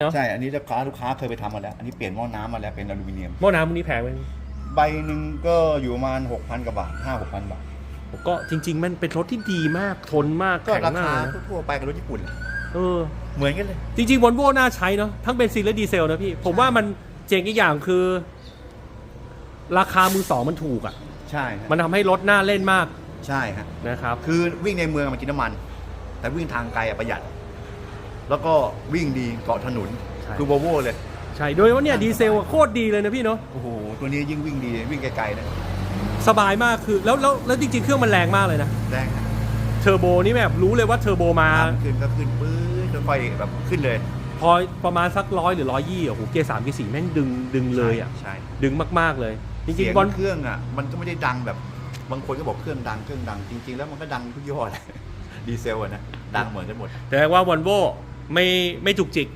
เนอะใช่ อันนี้ลูกค้าลูกค้าเคยไปทำมาแล้ว อันนี้เปลี่ยนหม้อน้ำมาแล้วเป็นอลูมิเนียม หม้อน้ำพวกนี้แพงไหมใบหนึ่งก็อยู่ประมาณ6,000กว่าบาทห้าหกพันบาท ผมก็จริง ๆ มันเป็นรถที่ดีมากทนมากก็แข็งรามาคากนะทั่วๆไปกับรถญี่ปุ่นเลยเออ เหมือนกันเลย จริงๆวอลโว่น่าใช้เนาะทั้งเบนซินและดีเซลนะพี่ ผมว่ามันเจ๋งอีกอย่างคือ ราคามือสองมันถูกอะ ใช่ฮะมันทำให้รถน่าเล่นมากใช่ฮะ นะครับ คือวิ่งในเมืองมันกินน้ำมัน แต่วิ่งทางไกลอะประหยัด แล้วก็วิ่งดีเกาะถนนใช่ คือโวโวเลย ใช่โดยเฉพาะเนี่ยดีเซลอะโคตรดีเลยนะพี่เนาะโอ้โห ตัวนี้ยิ่งวิ่งดีวิ่งไกลๆนะสบายมากคือแล้วแล้วแล้วจริงๆเครื่องมันแรงมากเลยนะแรงฮะเทอร์โบนี่แบบรู้เลยว่าเทอร์โบมาทำขึ้นก็ขึ้นปื้ดค่อยๆแบบขึ้นเลยพอประมาณสักร้อยหรือร้อยยี่โอ้โหเกียร์สามเกียร์สี่แม่งดึงดึงเลยอะใช่ดึงมากๆเลย จริเสีงยงๆบอลเครื่องอะมันก็ไม่ได้ดังแบบบางคนก็บอกเครื่องดังเครื่องดังจริง ๆ แล้วมันก็ดังทุกยี่ห้อแหละดีเซลอะนะดังเหมือนกันหมด แต่ว่าวอลโว่ ไม่ไม่จุกจิก